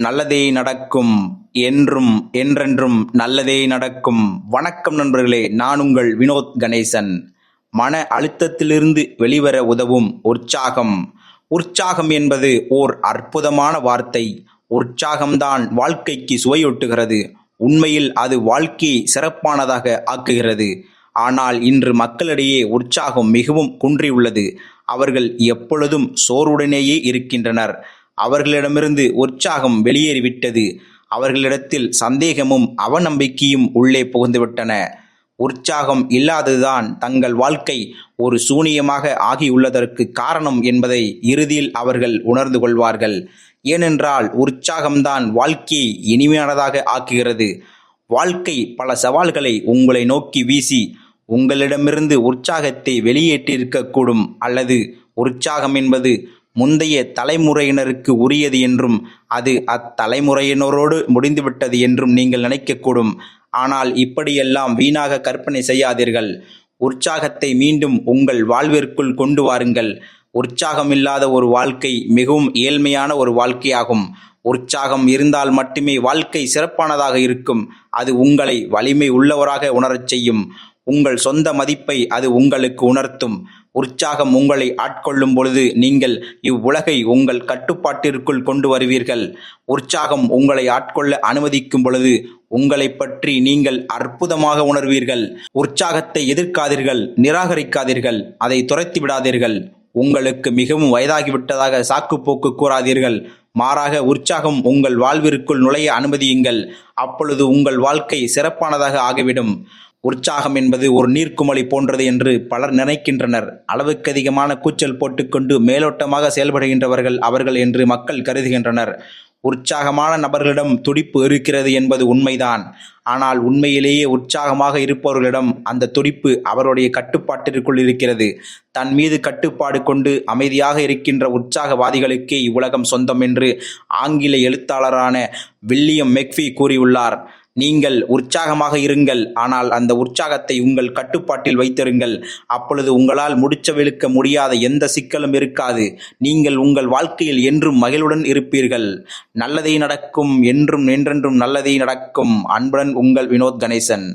நல்லதே நடக்கும் என்றும் என்றென்றும் நல்லதே நடக்கும். வணக்கம் நண்பர்களே நான் உங்கள் வினோத் கணேசன். மன அழுத்தத்திலிருந்து வெளிவர உதவும் உற்சாகம். உற்சாகம் என்பது ஓர் அற்புதமான வார்த்தை. உற்சாகம்தான் வாழ்க்கைக்கு சுவையொட்டுகிறது. உண்மையில் அது வாழ்க்கையை சிறப்பானதாக ஆக்குகிறது. ஆனால் இன்று மக்களிடையே உற்சாகம் மிகவும் குன்றியுள்ளது. அவர்கள் எப்பொழுதும் சோர்வுடனேயே இருக்கின்றனர். அவர்களிடமிருந்து உற்சாகம் வெளியேறிவிட்டது. அவர்களிடத்தில் சந்தேகமும் அவநம்பிக்கையும் உள்ளே புகுந்துவிட்டன. உற்சாகம் இல்லாததுதான் தங்கள் வாழ்க்கை ஒரு சூனியமாக ஆகியுள்ளதற்கு காரணம் என்பதை இறுதியில் அவர்கள் உணர்ந்து கொள்வார்கள். ஏனென்றால் உற்சாகம்தான் வாழ்க்கையை இனிமையானதாக ஆக்குகிறது. வாழ்க்கை பல சவால்களை உங்களை நோக்கி வீசி உங்களிடமிருந்து உற்சாகத்தை வெளியேற்றிருக்கக்கூடும் அல்லது உற்சாகம் என்பது முந்தைய தலைமுறையினருக்கு உரியது என்றும் அது அத்தலைமுறையினரோடு முடிந்துவிட்டது என்றும் நீங்கள் நினைக்கக்கூடும். ஆனால் இப்படியெல்லாம் வீணாக கற்பனை செய்யாதீர்கள். உற்சாகத்தை மீண்டும் உங்கள் வாழ்விற்குள் கொண்டு வாருங்கள். உற்சாகமில்லாத ஒரு வாழ்க்கை மிகவும் ஏழ்மையான ஒரு வாழ்க்கையாகும். உற்சாகம் இருந்தால் மட்டுமே வாழ்க்கை சிறப்பானதாக இருக்கும். அது உங்களை வலிமை உள்ளவராக உணரச் செய்யும். உங்கள் சொந்த மதிப்பை அது உங்களுக்கு உணர்த்தும். உற்சாகம் உங்களை ஆட்கொள்ளும் பொழுது நீங்கள் இவ்வுலகை உங்கள் கட்டுப்பாட்டிற்குள் கொண்டு வருவீர்கள். உற்சாகம் உங்களை ஆட்கொள்ள அனுமதிக்கும் பொழுது உங்களை பற்றி நீங்கள் அற்புதமாக உணர்வீர்கள். உற்சாகத்தை எதிர்க்காதீர்கள் நிராகரிக்காதீர்கள் அதை துரத்தி விடாதீர்கள். உங்களுக்கு மிகவும் வயதாகிவிட்டதாக சாக்குப்போக்கு கூறாதீர்கள். மாறாக உற்சாகம் உங்கள் வாழ்விற்குள் நுழைய அனுமதியுங்கள். அப்பொழுது உங்கள் வாழ்க்கை சிறப்பானதாக ஆகிவிடும். உற்சாகம் என்பது ஒரு நீர்க்குமளி போன்றது என்று பலர் நினைக்கின்றனர். அளவுக்கு அதிகமான கூச்சல் போட்டுக்கொண்டு மேலோட்டமாக செயல்படுகின்றவர்கள் அவர்கள் என்று மக்கள் கருதுகின்றனர். உற்சாகமான நபர்களிடம் துடிப்பு இருக்கிறது என்பது உண்மைதான். ஆனால் உண்மையிலேயே உற்சாகமாக இருப்பவர்களிடம் அந்த துடிப்பு அவருடைய கட்டுப்பாட்டிற்குள் இருக்கிறது. தன் மீது கட்டுப்பாடு கொண்டு அமைதியாக இருக்கின்ற உற்சாகவாதிகளுக்கே இவ்வுலகம் சொந்தம் என்று ஆங்கில எழுத்தாளரான வில்லியம் மெக்ஃபி கூறியுள்ளார். நீங்கள் உற்சாகமாக இருங்கள் ஆனால் அந்த உற்சாகத்தை உங்கள் கட்டுப்பாட்டில் வைத்திருங்கள். அப்பொழுது உங்களால் முடிச்சவிழுக்க முடியாத எந்த சிக்கலும் இருக்காது. நீங்கள் உங்கள் வாழ்க்கையில் என்றும் மகிழ்வுடன் இருப்பீர்கள். நல்லதே நடக்கும் என்றும் என்றென்றும் நல்லதே நடக்கும். அன்புடன் உங்கள் வினோத் கணேசன்.